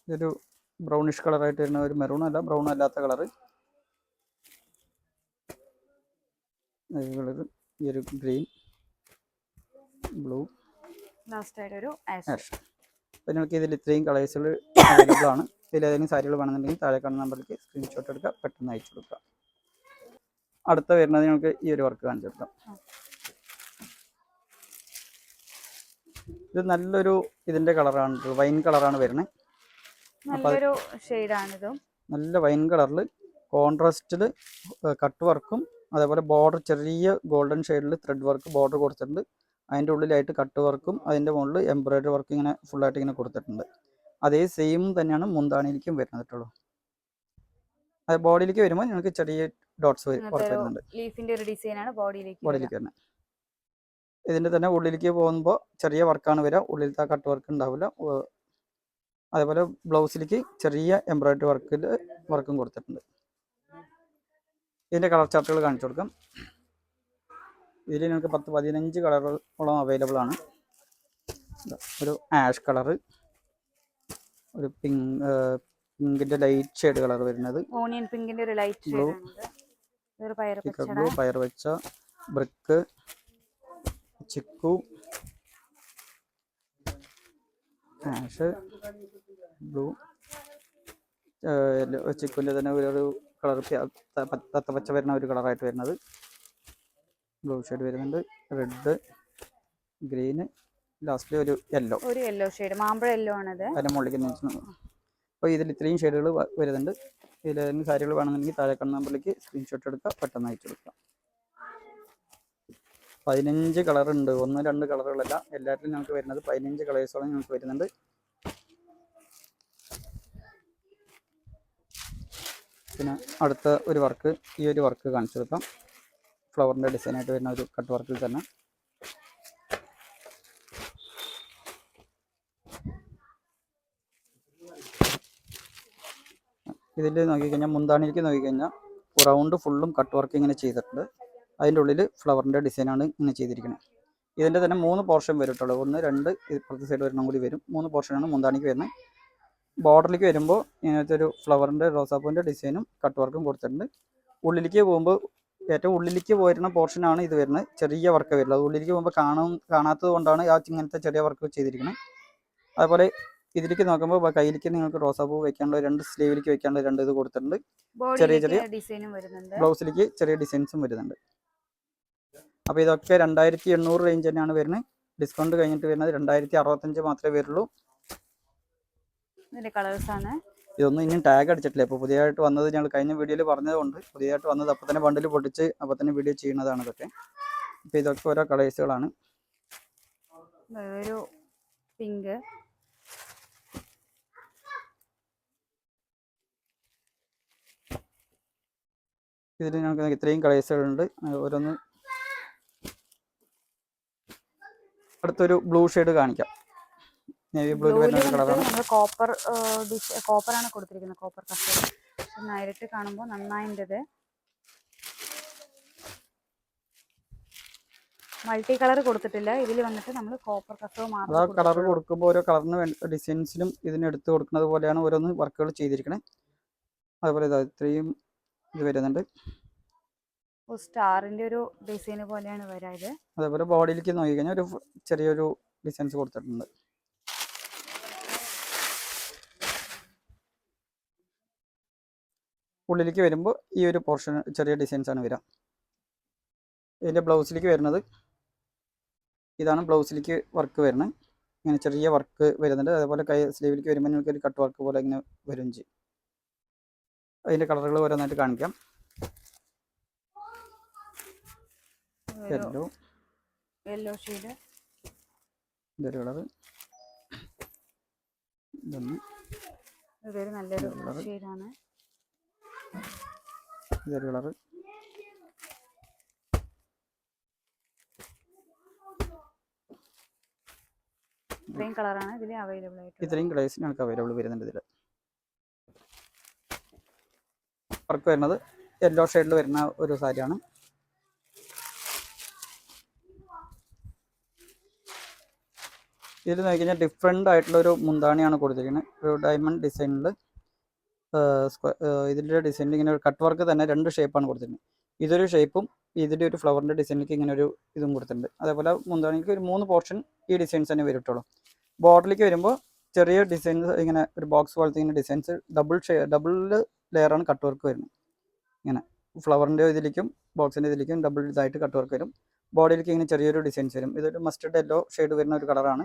ഇതൊരു ബ്രൗണിഷ് കളറായിട്ട് വരുന്ന ഒരു മെറൂൺ അല്ല ബ്രൗൺ അല്ലാത്ത കളറ് കളർ ഈ ഒരു ഗ്രീൻ ബ്ലൂ ലാസ്റ്റ് ആയിട്ട് ഒരു ആഷ്. ആഷ്. അപ്പോൾ നിങ്ങൾക്ക് ഇതിൽ ഇത്രയും കളേഴ്സുകൾ അവൈലബിൾ ആണ്. ഇതിൽ ഏതെങ്കിലും സാരികൾ വേണമെന്നുണ്ടെങ്കിൽ താഴെ കാണുന്ന നമ്പറിലേക്ക് സ്ക്രീൻഷോട്ട് എടുക്കുക പെട്ടെന്ന് അയച്ചു കൊടുക്കുക. അടുത്ത വരുന്നത് നിങ്ങൾക്ക് ഈ ഒരു വർക്ക് കാണിച്ചു കൊടുക്കാം. ഇത് നല്ലൊരു ഇതിന്റെ കളറാണ് വൈൻ കളറാണ് വരുന്നത്. നല്ലൊരു ഷെയ്ഡാണിതും നല്ല വൈൻ കളറിൽ കോൺട്രാസ്റ്റിൽ കട്ട് വർക്കും അതേപോലെ ബോർഡർ ചെറിയ ഗോൾഡൻ ഷെയ്ഡിൽ ത്രെഡ് വർക്ക് ബോർഡർ കൊടുത്തിട്ടുണ്ട്. അതിന്റെ ഉള്ളിലായിട്ട് കട്ട് വർക്കും അതിന്റെ മുകളിൽ എംബ്രോയിഡറി വർക്ക് ഇങ്ങനെ ഫുള്ളായിട്ട് ഇങ്ങനെ കൊടുത്തിട്ടുണ്ട്. അതേ സെയിം തന്നെയാണ് മുന്താണിയിലേക്കും വരുന്നത് അത് ബോഡിയിലേക്ക് വരുമ്പോൾ നിങ്ങൾക്ക് ചെറിയ ഡോട്ട്സ് വരുന്നുണ്ട്. ലീഫിന്റെ ഒരു ഡിസൈനാണ് ബോഡിയിലേക്ക് ബോഡിയിലേക്ക് വരുന്നത്. ഇതിന്റെ തന്നെ ഉള്ളിലേക്ക് പോകുമ്പോൾ ചെറിയ വർക്കാണ് വരിക. ഉള്ളിലത്തെ കട്ട് വർക്ക് ഉണ്ടാവില്ല. അതേപോലെ ബ്ലൗസിലേക്ക് ചെറിയ എംബ്രോയിഡറി വർക്കിൽ വർക്കും കൊടുത്തിട്ടുണ്ട്. ഇതിന്റെ കളർ ചാർട്ടുകൾ കാണിച്ചു കൊടുക്കാം. ഇതിൽ നിങ്ങൾക്ക് പത്ത് പതിനഞ്ച് കളറുകളോളം അവൈലബിൾ ആണ്. ഒരു ആഷ് കളർ ഒരു പിങ്ക് പിങ്കിന്റെ ലൈറ്റ് ഷെയ്ഡ് കളർ വരുന്നത്. ഓണിയൻ പിങ്കിന്റെ ഒരു ലൈറ്റ് ബ്ലൂ ബ്ലൂ പയർ വെച്ച ബ്രിക്ക് ചിക്കു ആഷ് ബ്ലൂ ചിക്കുന്റെ തന്നെ ഒരു കളർ തത്തപ്പച്ച വരുന്ന ഒരു കളറായിട്ട് വരുന്നത്. ബ്ലൂ ഷെയ്ഡ് വരുന്നുണ്ട്. റെഡ് ഗ്രീന് ലാസ്റ്റിൽ ഒരു യെല്ലോ ഒരു യെല്ലോ ഷെയ്ഡ് മാമ്പഴ യെല്ലോ ആണത്. അതിന്റെ മുകളിലേക്ക് അപ്പോൾ ഇതിൽ ഇത്രയും ഷെയ്ഡുകൾ വരുന്നുണ്ട്. ഇതിൽ സാരികൾ വേണമെന്നുണ്ടെങ്കിൽ താഴെ കാണുന്ന നമ്പറിലേക്ക് സ്ക്രീൻഷോട്ട് എടുക്കുക പെട്ടെന്ന് അയച്ചു കൊടുക്കുക പതിനഞ്ച് കളറുണ്ട് ഒന്ന് രണ്ട് കളറുകളല്ല എല്ലാത്തിലും ഞങ്ങൾക്ക് വരുന്നത് പതിനഞ്ച് കളേഴ്സോളം ഞങ്ങൾക്ക് വരുന്നുണ്ട്. പിന്നെ അടുത്ത ഒരു വർക്ക് ഈ ഒരു വർക്ക് കാണിച്ചു കൊടുക്കാം. ഫ്ലവറിന്റെ ഡിസൈനായിട്ട് വരുന്ന ഒരു കട്ട് വർക്കിൽ തന്നെ. ഇതിൽ നോക്കിക്കഴിഞ്ഞാൽ മുന്താണിക്ക് നോക്കിക്കഴിഞ്ഞാൽ റൗണ്ട് ഫുള്ളും കട്ട് വർക്ക് ഇങ്ങനെ ചെയ്തിട്ടുണ്ട്. അതിന്റെ ഉള്ളിൽ ഫ്ലവറിന്റെ ഡിസൈനാണ് ഇങ്ങനെ ചെയ്തിരിക്കുന്നത് ഇതിന്റെ തന്നെ മൂന്ന് പോർഷൻ വരും കേട്ടോ ഒന്ന് രണ്ട് ഇപ്പുറത്തെ സൈഡ് വരണം കൂടി വരും. മൂന്ന് പോർഷനാണ് മുന്താണിക്ക് വരുന്നത്. ബോർഡറിലേക്ക് വരുമ്പോൾ ഇങ്ങനത്തെ ഒരു ഫ്ലവറിന്റെ റോസാപ്പൂവിന്റെ ഡിസൈനും കട്ട് വർക്കും കൊടുത്തിട്ടുണ്ട്. ഉള്ളിലേക്ക് പോകുമ്പോൾ ഏറ്റവും ഉള്ളിലേക്ക് പോയിരുന്ന പോർഷനാണ് ഇത് വരുന്നത്. ചെറിയ വർക്ക് വരുന്നത്. ഉള്ളിലേക്ക് പോകുമ്പോൾ കാണും കാണാത്തത് കൊണ്ടാണ് ആ ഇങ്ങനത്തെ ചെറിയ വർക്ക് ചെയ്തിരിക്കുന്നത് അതുപോലെ ഇതിലേക്ക് നോക്കുമ്പോൾ കയ്യിലേക്ക് നിങ്ങൾക്ക് റോസാപ്പൂ വെക്കാനുള്ള രണ്ട് സ്ലീവിലേക്ക് വെക്കാനുള്ള രണ്ട് ഇത് കൊടുത്തിട്ടുണ്ട്. ചെറിയ ചെറിയ ബ്ലൗസിലേക്ക് ചെറിയ ഡിസൈൻസും വരുന്നുണ്ട്. അപ്പോൾ ഇതൊക്കെ രണ്ടായിരത്തി എണ്ണൂറ് റേഞ്ച് തന്നെയാണ് വരുന്നത്. ഡിസ്കൗണ്ട് കഴിഞ്ഞിട്ട് വരുന്നത് രണ്ടായിരത്തി അറുപത്തഞ്ച് മാത്രമേ വരുള്ളൂ. ഇതിന്റെ ഇതൊന്നും ഇനിയും ടാഗ് അടിച്ചിട്ടില്ല. ഇപ്പോൾ പുതിയതായിട്ട് വന്നത് ഞങ്ങൾ കഴിഞ്ഞ വീഡിയോയിൽ പറഞ്ഞതുകൊണ്ട് പുതിയതായിട്ട് വന്നത് അപ്പോൾ തന്നെ ബണ്ടിൽ പൊട്ടിച്ച് അപ്പോൾ തന്നെ വീഡിയോ ചെയ്യുന്നതാണ് ഇതൊക്കെ. ഇപ്പോൾ ഇതൊക്കെ ഓരോ കളേഴ്സുകളാണ് ഒരു പിങ്ക് ഇതിൽ ഞങ്ങൾക്ക് ഇത്രയും കളേഴ്സുകളുണ്ട് ഓരോന്ന് അടുത്തൊരു ബ്ലൂ ഷെയ്ഡ് കാണിക്കാം. നേവി ബ്ലൂ കളറാണ് നമ്മൾ കോപ്പർ ഡിഷ് കോപ്പർ ആണ് കൊടുത്തിരിക്കുന്നത് കോപ്പർ കസ്റ്റർ നേരിട്ട് കാണുമ്പോൾ നന്നായിന്റെത്. മൾട്ടി കളർ കൊടുത്തിട്ടില്ല. ഇതിൽ വന്നിട്ട് നമ്മൾ കോപ്പർ കസവ് മാത്രം കളർ കൊടുക്കുമ്പോൾ ഓരോ കളറിന് ഡിസൈൻസിനും ഡിസൈൻസിലും ഇതിന് എടുത്ത് കൊടുക്കുന്നത് പോലെയാണ് ഓരോന്ന് വർക്കുകൾ ചെയ്തിരിക്കണേ. അതുപോലെ ഇതാ ഇത്രയും ഇത് വരുന്നുണ്ട്. സ്റ്റാറിന്റെ ഒരു ഡിസൈൻ പോലെയാണ് വരാ ഇത്. അതേപോലെ ബോഡിയിലേക്ക് നോക്കി കഴിഞ്ഞാൽ ഒരു ചെറിയൊരു ഡിസൈൻസ് കൊടുത്തിട്ടുണ്ട്. ഉള്ളിലേക്ക് വരുമ്പോൾ ഈ ഒരു പോർഷൻ ചെറിയ ഡിസൈൻസ് ആണ് വരിക. ഇതിന്റെ ബ്ലൗസിലേക്ക് വരുന്നത് ഇതാണ് ബ്ലൗസിലേക്ക് വർക്ക് വരുന്നത് ഇങ്ങനെ ചെറിയ വർക്ക് വരുന്നുണ്ട്. അതേപോലെ കൈ സ്ലീവിലേക്ക് വരുമ്പോൾ നിങ്ങൾക്ക് ഒരു കട്ട് വർക്ക് പോലെ ഇങ്ങനെ വരും ചെയ്യും. അതിന്റെ കളറുകൾ ഓരോന്നായിട്ട് കാണിക്കാം. യെല്ലോ യെല്ലോ ഷെയ്ഡ് ഇതൊരു ഇതൊന്ന് ഇതൊരു നല്ലൊരു. ഷെയ്ഡാണ് ഇതൊരു കളറ് ഇത്രയും കളറാണ് ഇതിൽ അവൈലബിൾ ആയിട്ട് ഇത്രയും കളേഴ്സ് ഞങ്ങൾക്ക് അവൈലബിൾ വരുന്നുണ്ട് ഇതിൽ വർക്ക് വരുന്നത് യെല്ലോ ഷെയ്ഡിൽ വരുന്ന ഒരു സാരിയാണ്. ഇതിൽ നോക്കി കഴിഞ്ഞാൽ ഡിഫറെന്റ് ആയിട്ടുള്ള ഒരു മുന്താണിയാണ് കൊടുത്തിരിക്കുന്നത്. ഒരു ഡയമണ്ട് ഡിസൈനിൽ ഇതിന്റെ ഡിസൈനിൽ ഇങ്ങനെ ഒരു കട്ട് വർക്ക് തന്നെ രണ്ട് ഷേപ്പാണ് കൊടുത്തിട്ടുണ്ട് ഇതൊരു ഷേപ്പും ഇതിന്റെ ഒരു ഫ്ലവറിന്റെ ഡിസൈനിലേക്ക് ഇങ്ങനെ ഒരു ഇതും കൊടുത്തിട്ടുണ്ട്. അതേപോലെ മുന്താണിക്ക് ഒരു മൂന്ന് പോർഷൻ ഈ ഡിസൈൻസ് തന്നെ വരും ബോർഡറിലേക്ക് വരുമ്പോൾ ചെറിയ ഡിസൈൻസ് ഇങ്ങനെ ഒരു ബോക്സ് പോലത്തെ ഇങ്ങനെ ഡിസൈൻസ് ഡബിൾ ഷേ ഡബിൾ ലെയറാണ് കട്ട് വർക്ക് വരുന്നത് ഇങ്ങനെ ഫ്ലവറിന്റെ ഇതിലേക്കും ബോക്സിന്റെ ഇതിലേക്കും ഡബിൾ ഇതായിട്ട് കട്ട് വർക്ക് വരും. ബോഡിയിലേക്ക് ഇങ്ങനെ ചെറിയൊരു ഡിസൈൻസ് വരും. ഇതൊരു മസ്റ്റർഡ് യെല്ലോ ഷെയ്ഡ് വരുന്ന ഒരു കളറാണ്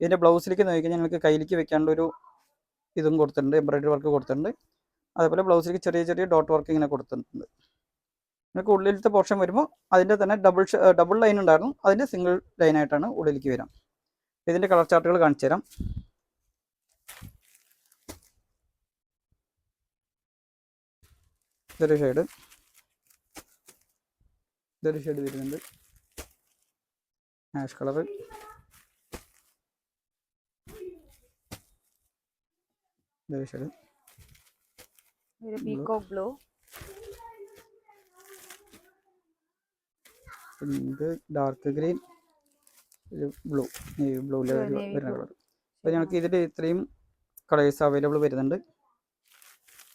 ഇതിന്റെ ബ്ലൗസിലേക്ക് നോക്കിക്കഴിഞ്ഞാൽ നിങ്ങൾക്ക് കയ്യിലേക്ക് വെക്കാനുള്ള ഒരു ഇതും കൊടുത്തിട്ടുണ്ട് എംബ്രോയിഡറി വർക്ക് കൊടുത്തിട്ടുണ്ട്. അതേപോലെ ബ്ലൗസിലേക്ക് ചെറിയ ചെറിയ ഡോട്ട് വർക്ക് ഇങ്ങനെ കൊടുത്തിട്ടുണ്ട്. നിങ്ങൾക്ക് ഉള്ളിലത്തെ പോർഷൻ വരുമ്പോൾ അതിന്റെ തന്നെ ഡബിൾ ഡബിൾ ലൈൻ ഉണ്ടായിരുന്നു. അതിന്റെ സിംഗിൾ ലൈനായിട്ടാണ് ഉള്ളിലേക്ക് വരാം. ഇതിന്റെ കളർ ചാർട്ടുകൾ കാണിച്ചു തരാം. ഇതൊരു ഷെയ്ഡ് ഇതൊരു ഷെയ്ഡ് വരുന്നുണ്ട്. ആഷ് കളറ് ഒരു പീക്കോക്ക് ബ്ലൂ ഇത് ഡാർക്ക് ഗ്രീൻ ഒരു ബ്ലൂ നേവി ബ്ലൂവിൽ വരുന്ന. കളർ അപ്പോൾ ഞങ്ങൾക്ക് ഇതിൽ ഇത്രയും കളേഴ്സ് അവൈലബിൾ വരുന്നുണ്ട്.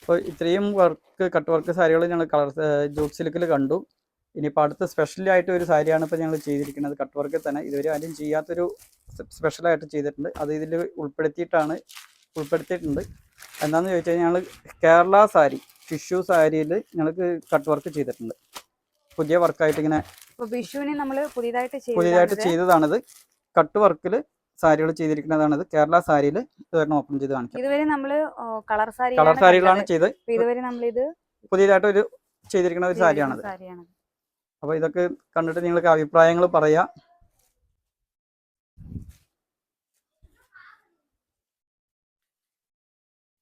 അപ്പോൾ ഇത്രയും വർക്ക് കട്ട് വർക്ക് സാരികൾ ഞങ്ങൾ കളർ ജൂട്ട് സിൽക്കിൽ കണ്ടു. ഇനിയിപ്പോൾ അടുത്ത സ്പെഷ്യലായിട്ട് ഒരു സാരിയാണ് ഇപ്പോൾ ഞങ്ങൾ ചെയ്തിരിക്കുന്നത്. കട്ട് വർക്കിൽ തന്നെ. ഇതുവരെ ആരും ചെയ്യാത്തൊരു സ്പെഷ്യലായിട്ട് ചെയ്തിട്ടുണ്ട്. അത് ഇതിൽ ഉൾപ്പെടുത്തിയിട്ടാണ് ഉൾപ്പെടുത്തിയിട്ടുണ്ട്. എന്താണെന്ന് ചോദിച്ചു കഴിഞ്ഞാൽ ഞങ്ങൾ കേരള സാരി ടിഷ്യൂ സാരിയിൽ ഞങ്ങൾക്ക് കട്ട് വർക്ക് ചെയ്തിട്ടുണ്ട്. പുതിയ വർക്കായിട്ട് ഇങ്ങനെ വിഷുവിന് നമ്മൾ പുതിയതായിട്ട് പുതിയതായിട്ട് ചെയ്തതാണിത്. കട്ട് വർക്കിൽ സാരികൾ ചെയ്തിരിക്കുന്നതാണിത്. കേരള സാരിയിൽ ഇതുവരെ ഓപ്പൺ ചെയ്ത് കാണിക്കാം. ഇതുവരെ നമ്മൾ കളർ സാരി കളർ സാരികളാണ് ചെയ്ത്. ഇതുവരെ ഇത് പുതിയതായിട്ട് ഒരു ചെയ്തിരിക്കുന്ന ഒരു സാരിയാണത്. സാരിയാണ് അപ്പോൾ ഇതൊക്കെ കണ്ടിട്ട് നിങ്ങൾക്ക് അഭിപ്രായങ്ങൾ പറയാം.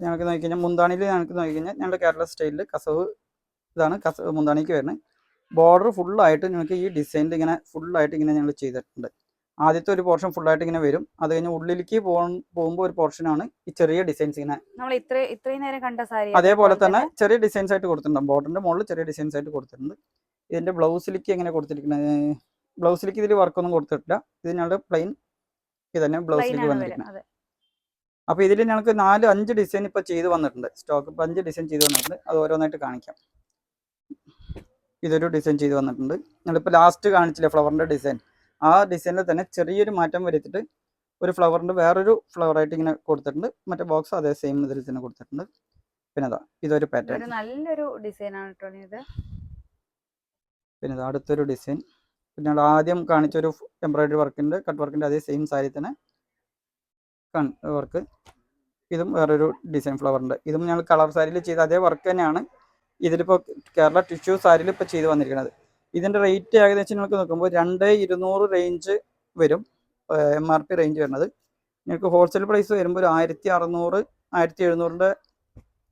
ഞങ്ങൾക്ക് നോക്കിക്കഴിഞ്ഞാൽ മുന്താണിയിൽ ഞങ്ങൾക്ക് നോക്കിക്കഴിഞ്ഞാൽ ഞങ്ങളുടെ കേരള സ്റ്റൈലിൽ കസവ് ഇതാണ് കസവ് മുന്താണിക്ക് വരുന്നത്. ബോർഡർ ഫുള്ളായിട്ട് ഞങ്ങൾക്ക് ഈ ഡിസൈനിൽ ഇങ്ങനെ ഫുള്ളായിട്ട് ഇങ്ങനെ ഞങ്ങൾ ചെയ്തിട്ടുണ്ട്. ആദ്യത്തെ ഒരു പോർഷൻ ഫുള്ളായിട്ട് ഇങ്ങനെ വരും. അത് കഴിഞ്ഞ് ഉള്ളിലേക്ക് പോകുമ്പോൾ ഒരു പോർഷനാണ് ഈ ചെറിയ ഡിസൈൻസ് ഇങ്ങനെ. അതേപോലെ തന്നെ ചെറിയ ഡിസൈൻസ് ആയിട്ട് കൊടുത്തിട്ടുണ്ട്. ബോർഡറിന്റെ മുകളിൽ ചെറിയ ഡിസൈൻസ് ആയിട്ട് കൊടുത്തിട്ടുണ്ട്. ഇതിന്റെ ബ്ലൗസിലേക്ക് എങ്ങനെ കൊടുത്തിരിക്കുന്നത് ബ്ലൗസിലേക്ക് ഇതിൽ വർക്കൊന്നും കൊടുത്തിട്ടില്ല. ഇത് ഞങ്ങളുടെ പ്ലെയിൻ ഇത് തന്നെ ബ്ലൗസിലേക്ക് വന്നിരിക്കുന്നത് അപ്പോൾ ഇതിൽ ഞങ്ങൾക്ക് നാല് അഞ്ച് ഡിസൈൻ ഇപ്പോൾ ചെയ്ത് വന്നിട്ടുണ്ട്. സ്റ്റോക്ക് ഇപ്പോൾ അഞ്ച് ഡിസൈൻ ചെയ്ത് വന്നിട്ടുണ്ട്. അത് ഓരോന്നായിട്ട് കാണിക്കാം. ഇതൊരു ഡിസൈൻ ചെയ്ത് വന്നിട്ടുണ്ട്. ഞങ്ങളിപ്പോൾ ലാസ്റ്റ് കാണിച്ചില്ലേ ഫ്ലവറിന്റെ ഡിസൈൻ ആ ഡിസൈനിൽ തന്നെ ചെറിയൊരു മാറ്റം വരുത്തിയിട്ട് ഒരു ഫ്ലവറിന്റെ വേറൊരു ഫ്ലവറായിട്ട് ഇങ്ങനെ കൊടുത്തിട്ടുണ്ട്. മറ്റേ ബോക്സ് അതേ സെയിം ഇതിൽ തന്നെ കൊടുത്തിട്ടുണ്ട്. പിന്നെ അതാ ഇതൊരു പാറ്റേൺ നല്ലൊരു ഡിസൈൻ ആണ് കേട്ടോ ഇത്. പിന്നെ ഇത് അടുത്തൊരു ഡിസൈൻ പിന്നെ ആദ്യം കാണിച്ചൊരു എംബ്രോയിഡറി വർക്കിന്റെ കട്ട് വർക്കിന്റെ അതേ സെയിം സാരി തന്നെ വർക്ക് ഇതും വേറൊരു ഡിസൈൻ ഫ്ലവറിന്റെ ഇതും ഞങ്ങൾ കളർ സാരിയിൽ ചെയ്ത അതേ വർക്ക് തന്നെയാണ് ഇതിലിപ്പോൾ കേരള ടിഷ്യൂ സാരിയിൽ ഇപ്പോൾ ചെയ്ത് വന്നിരിക്കുന്നത്. ഇതിന്റെ റേറ്റ് ഏകദേശം നിങ്ങൾക്ക് നോക്കുമ്പോൾ രണ്ട് ഇരുന്നൂറ് റേഞ്ച് വരും. എം ആർ പി റേഞ്ച് വരുന്നത്. നിങ്ങൾക്ക് ഹോൾസെയിൽ പ്രൈസ് വരുമ്പോൾ ഒരു ആയിരത്തി അറുന്നൂറ് ആയിരത്തി എഴുന്നൂറിന്റെ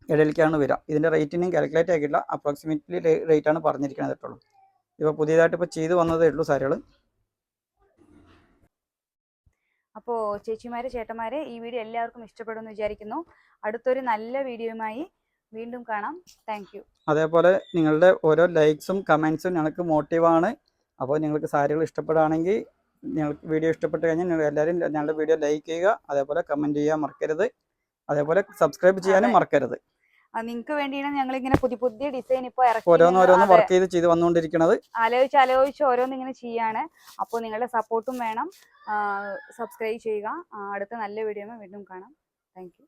ഇടയിലേക്കാണ് വരിക. ഇതിന്റെ റേറ്റിനും കാൽക്കുലേറ്റ് ആക്കിയിട്ടില്ല. അപ്രോക്സിമേറ്റ്ലി റേറ്റ് ആണ് പറഞ്ഞിരിക്കുന്നത് കേട്ടുള്ളൂ ഇപ്പോൾ പുതിയതായിട്ട് ഇപ്പോൾ ചെയ്ത് വന്നതേ ഉള്ളൂ സാരികൾ അപ്പോൾ ചേച്ചിമാരെ ചേട്ടന്മാരെ ഈ വീഡിയോ എല്ലാവർക്കും ഇഷ്ടപ്പെടുമെന്ന് വിചാരിക്കുന്നു. അടുത്തൊരു നല്ല വീഡിയോയുമായി വീണ്ടും കാണാം. താങ്ക് യു അതേപോലെ നിങ്ങളുടെ ഓരോ ലൈക്സും കമൻസും ഞങ്ങൾക്ക് മോട്ടീവാണ് അപ്പോൾ നിങ്ങൾക്ക് സാരികൾ ഇഷ്ടപ്പെടുകയാണെങ്കിൽ നിങ്ങൾക്ക് വീഡിയോ ഇഷ്ടപ്പെട്ട് കഴിഞ്ഞാൽ നിങ്ങൾ എല്ലാവരും ഞങ്ങളുടെ വീഡിയോ ലൈക്ക് ചെയ്യുക. അതേപോലെ കമന്റ് ചെയ്യാൻ മറക്കരുത്. അതേപോലെ സബ്സ്ക്രൈബ് ചെയ്യാനും മറക്കരുത്. നിങ്ങൾക്ക് വേണ്ടിയാണ് ഞങ്ങൾ ഇങ്ങനെ പുതിയ പുതിയ ഡിസൈൻ ഇപ്പൊ ഇറക്കി ഓരോന്ന് ഓരോന്ന് വർക്ക് ചെയ്ത് ചെയ്ത് വന്നുകൊണ്ടിരിക്കുന്നത് ആലോചിച്ച് ആലോചിച്ച് ഓരോന്ന് ഇങ്ങനെ ചെയ്യാണ്. അപ്പോൾ നിങ്ങളുടെ സപ്പോർട്ടും വേണം. സബ്സ്ക്രൈബ് ചെയ്യുക. അടുത്ത നല്ല വീഡിയോ വീണ്ടും കാണാം. താങ്ക്